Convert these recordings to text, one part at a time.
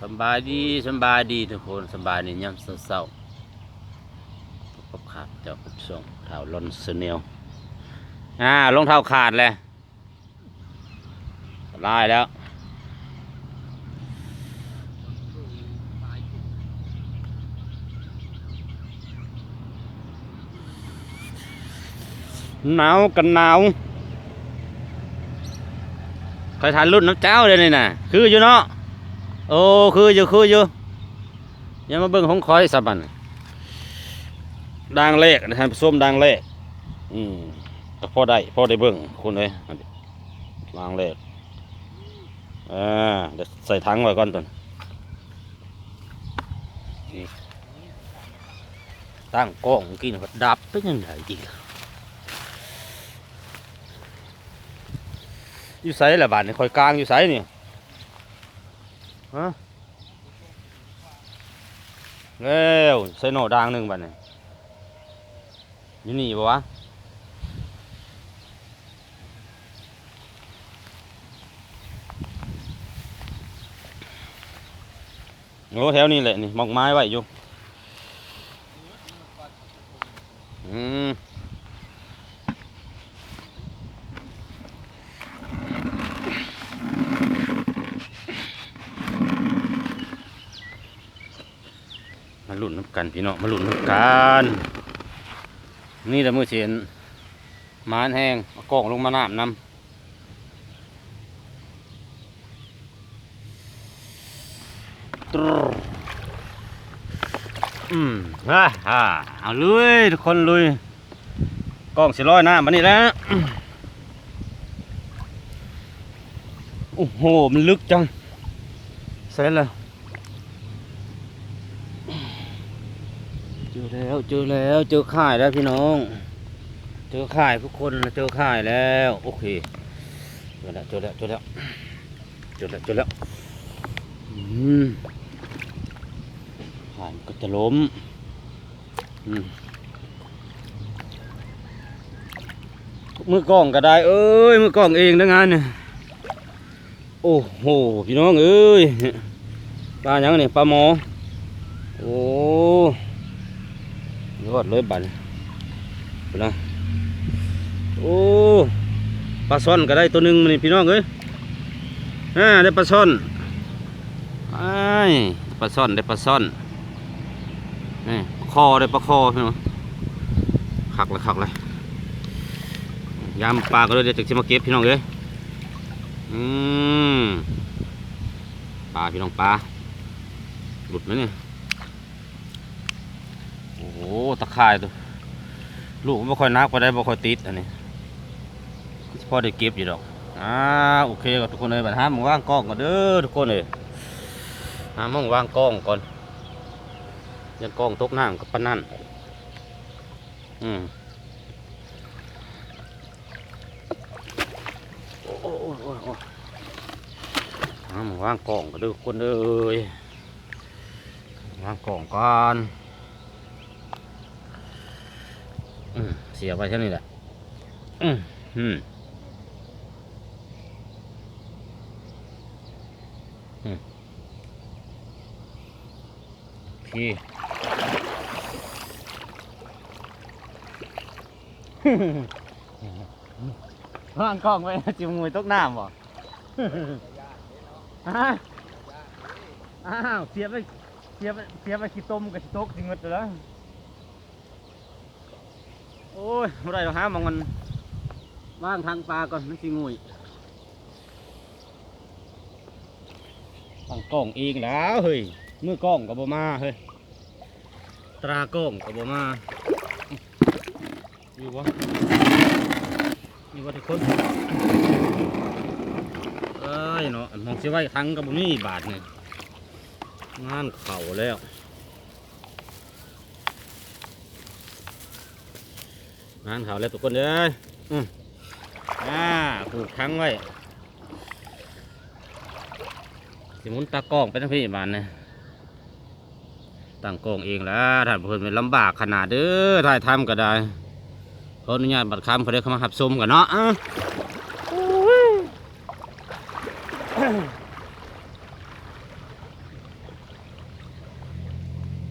สบายดีสบายดีทุกคนสบายในยามเศร้าๆพบกับขาดเจ้ากับส่งเท้าลอนเสเนียวอ่ารองเท้าขาดเลยลายแล้วหนาวกันหนาวใครทานรุ่นน้ำเจ้าเลยนี่น่ะคืออยู่เนาะ โอ้คืออยู่คืออยู่ยังมาเบิ่งของคอยสับันดังเลขนะฮะส้มดังเลขอืมก็พอได้พอได้เบิ่งคุณเลยดังเลขอ่าเดี๋ยวใส่ถังไว้ก่อนตอนี่ตั้งกล้องกินก็ดับเป็นยังไงอีกอยู่ไสละบาดนี่คอยกลางอยู่ไสนี่ ฮะแล้วใส่หนดางหนึ่งบัดนี้อยู่นี่ปะวะโอ้แถวนี้แหละนี่มองไม้ไว้อยู่อืม มาหลุนน้ำกันพี่น้องมาหลุนน้ำกันนี่แหละมือเสียนมานแห้งก้องลงมาน้ำน้ำตรอืมฮ่าฮ่าเอาลุยทุกคนลุยกล้องสิร้อยน้ำมานี่แล้วโอ้โห มันลึกจังเสร็จแล้ว เจอ แล้วเจอแล้วเจอข่ายแล้วพี่น้อง เจอข่ายทุกคนเจอข่ายแล้วโอเคเจอแล้วเจอแล้วเจอแล้วเจอแล้วเจอแล้วอืมข่ายมันก็จะล้มมือกล้องก็ได้ เอ้ยมือกล้องเองนะงานเนี่ยโอ้โหพี่น้องเอ้ยปลาหยังนี่ยปลาหมอโอ้ ยอดเลยบันไปนะโอ้ปลาซ่อนก็ได้ตัวหนึ่งมันพี่น้องเอ้ยอ่าได้ปลาซ่อนไอ้ปลาซ่อนได้ปลาซ่อนนี่คอได้ปลาคอพี่น้องขักเลยขักเลยยามปลาก็เลยเดี๋ยวจะมาเก็บพี่น้องเอ้ยอืมปลาพี่น้องปลาหลุดไหมเนี่ย ตะข่ายตัวลูกไม่ค่อยนักไปได้ไม่ค่อยติดอันนี้พ่อได้เก็บอยู่ดอกอ่าโอเคกับทุกคนเลยบัดห้ามมึงว่างกล้องก่อนเด้อทุกคนเลยห้ามึงว่างกล้องก่อนยันกล้องตกน้ำกับปนนั่นอืมโอ้โห้ามมึงว่างกล้องกันเด้อทุกคนเอ้ยว่างกล้องก่อน อืม เสียไปเท่านี้แหละอืมอืมอืมโอเคว่างกล้องไว้จิมมวยตกน้ำบ่ฮะอ้าวเสียบไปเสียบไปเสียบไปขี้ต้มกับขี้ตกจริงหมดเลยโอ้ยไม่ได้หรอกฮะมองมันว่างทางปลาก่อนมันสิงุยตั้งกล้องเองแล้วเฮ้ยมือกล้องกับบมาเฮ้ยตรากล้องกับบมาอยู่วะอยู่วะทุกคนเอ้ยเนาะมองสิไว้ทั้งกับบ่มีบาทเนี่ยงานเข่าแล้ว งานเขาแล้วทุกคนเด้ออืมอ่าผูกทั้งไว้สมุนตะกองเปทั้งพี่มานเนี่ยต่างกองเองแล้วถ่านเพื่อนเป็นลำบากขนาดเด้อถ่ายทำก็ได้ขออนุญาตบัตรคำเขาเด้เข้ามาหับส้มกันเนาะ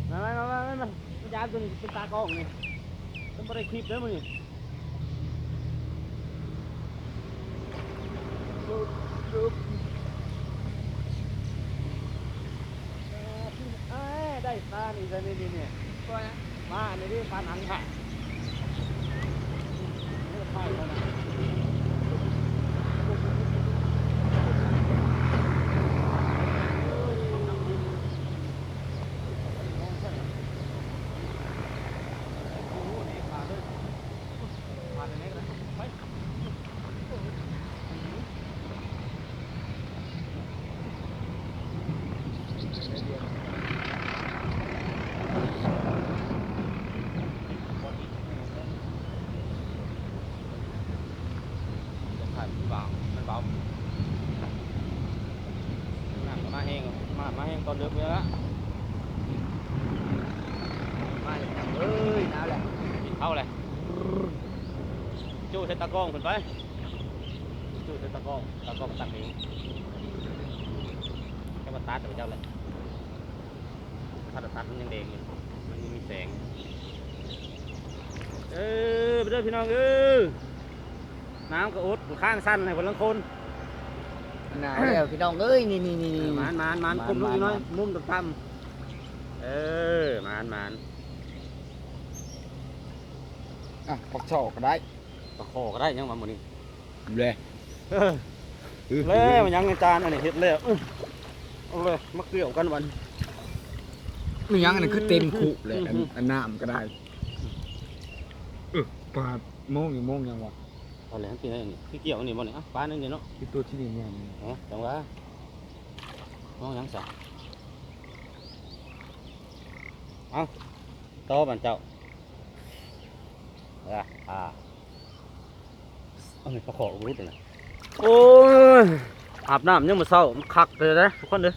มามามามามาจ้าตัวนี้เป็นตากองเนี่ย ต้องบ่ได้คลิปเด้อมื้อนี้เอ้ยได้ปลานี่จะนี่นี่นี่มาอันนี้ดิปลาหนังค่ะนี่ไข่แล้วนะโอ้โหนี่ปลาด้วยปลาตัวนี้ก็ได้ไปไข่มันเบามันเบาน้ำก็มาแห้ งมามาแห้งตอนเดือดเวลามาเลยเอ้ยน้ำแหละกินข้าเลยจู้ใส่ตะกร้องขึ้นไปจู้ใส่ตะกร้องตะกร้องตักเองแค่มาตัดแต่เจ้าเลยถ้าจะตัดมันยังแดงอยู่มันยังมีแสงเออไปเด้อพี่น้องเออน้ำก็อดข้างสั้นให้คนละคน หนาแล้วพี่น้องเอ้ยนี่นี่นี่เออหมานหมานหมานหมานคุมลูกอีกหน้อยหมานมุมต่ำๆเออหมานหมานอะปักช่อก็ได้ตะโคก็ได้ยังมาหมดนี่เลยเออแล้วมันยังในจานอันนี้เฮ็ดแล้วอื้อเอาเลยมาเกี่ยวกันวัน นี่ยังอันนั้นคือเต็มคุเลยอันอือหืออันน้ำก็ได้เออปลาโมงอยู่โมงยังวะ เอาเลยกินได้นี่ที่เกี่ยวอันนี่บ่นี่อะปลาหนึงนี่เนาะที่ตัวที่นี่เนี่ยเอ๋อจังหวะมองยังซะเอาโตอบันเจ้าอะอ่าเอานี่ปลาขอรู้เลยนะโอ้ยอาบน้ำยังมาเศร้ามันคักเลยนะทุกคนเด้อ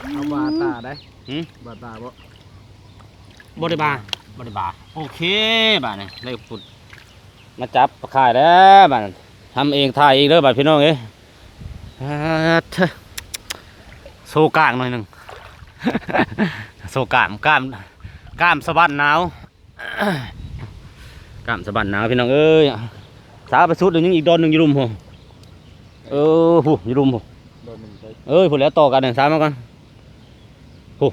เอาบาตาได้หืมบาตาบ่บริบาบริบาโอเคบาเนี่ยเลยปุด มาจับปลาข่ายแล้วบาดนี้ทำเองถ่ายเองเด้อบาดพี่น้องเอ้ยอ่าเถอะโซกลางหน่อยหนึ่งโซกล้ามกล้ามกล้ามสะบัดหนาวกล้ามสะบัดหนาวพี่น้องเอ้ยสาวไปสุดเดี๋ยวยังอีกดอนหนึ่งอยู่รุมผมเออผู้อยู่รุมผมโดนหนึ่งไปเอ้ยพูดแล้วต่อกันหนึ่งสามมาก่อนผู้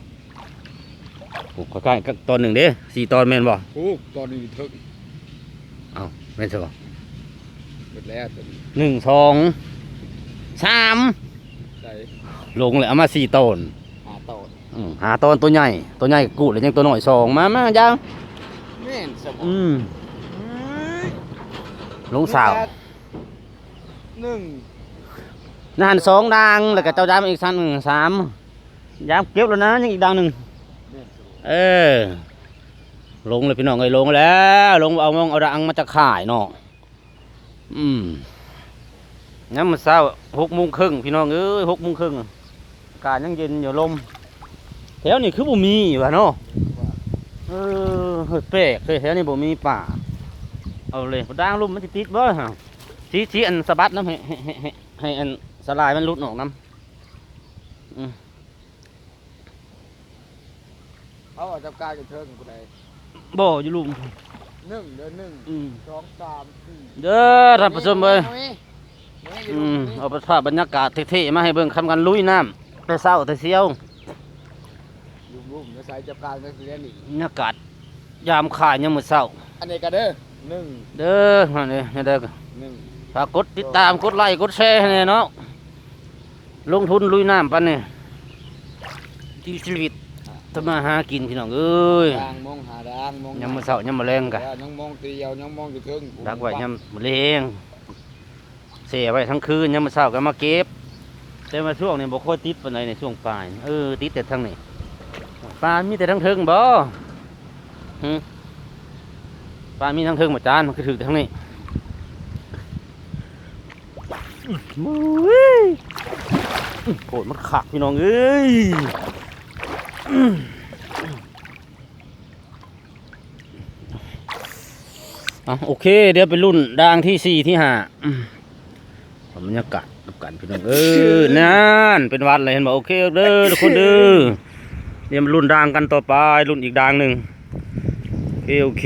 ผู้ใกล้ๆกับตอนหนึ่งเด้สี่ตอนแม่นบ่โอ้ตอนนี้ถึงเอ้า แม่นใช่บ่หมดแล้วตัวนี้หนึ่งสองสามใส่ลงเลยเอามาสี่ตอนหาต่ออืมหาตอนตัวใหญ่ตัวใหญ่กูดเลยยังตัวหน่อยสองมามาจ้าแม่นสมอืมลงสาวหนึ่งนั่นสองดังแล้วก็เจ้าดามอีกสันหนึ่งสามยามเก็บแล้วนะยังอีกดังหนึ่งแม่นเออ ลงเลยพี่น้องเอ้ยลงแล้วลงเอามองเอาดังมาจะขายเนาะอืมน้ำมันเศร้าหกโมงครึ่งพี่น้องเอ้ยหกโมงครึ่งอากาศยังเย็นอยู่ลมแถวนี้คือบ่มีวะเนาะเออเฮ้ยแปลกเลยแถวนี้บ่มีป่าเอาเลยด่างลุ่มมันติดบ่ฮะชี้ชี้อันสะบัดน้ำให้ให้ให้ให้อันสลายมันหลุดออกน้ำอืมเขาอาจับกายกับเทิงกูได้ บ่อยู่ลุ่มหนึ่งเดือนหนึ่งอืมสองสามสี่เด้อท่านผู้ชมเอ้ยอาไว้เอาไว้อยู่อืมตรงนี้เอาไปภาพบรรยากาศเท่ๆมาให้เบิ่งคำกันลุยน้ำแต่เศร้าแต่เสียวลุมลุมจะใส่จับการนักเรียนอีกบรรยากาศยามข่ายยามมื้อเช้า อันนี้ก็เด้อหนึ่งเด้อมาเด้อเด้อหนึ่งฝากกดติดตามกดไลค์กดแชร์ให้แน่เนาะลงทุนลุยน้ำปันนี่ที่ชีวิต ทำมาหากินพี่น้องเอ้ยดางมองหาดางมองยามมื้อเช้ายามมื้อแรงกะแล้วยังมองเตียวยังมองอยู่เทิงดักไว้ยามมื้อแรงเสียไว้ทั้งคืนยามมื้อเช้าก็มาเก็บ แต่มาช่วงนี้บ่ค่อยติดปานใดในช่วงปลายเออติดแต่ทางนี้ปลามีแต่ทางเทิงบ่หึปลามีทางเทิงบ่จานมันคือถือแต่ทางนี้มุ้ยโผดมันขักพี่น้องเอ้ย อะโอเค เดี๋ยวไปรุ่นด่างที่สี่ที่ห้าอืมบรรยากาศดูกันพี่น้องเออนั่นเป็นวัดเลยเห็นบอกโอเคเด้อทุกคนเด้อเดี๋ยวมารุ่นด่างกันต่อไปรุ่นอีกด่างหนึ่งเคโอเค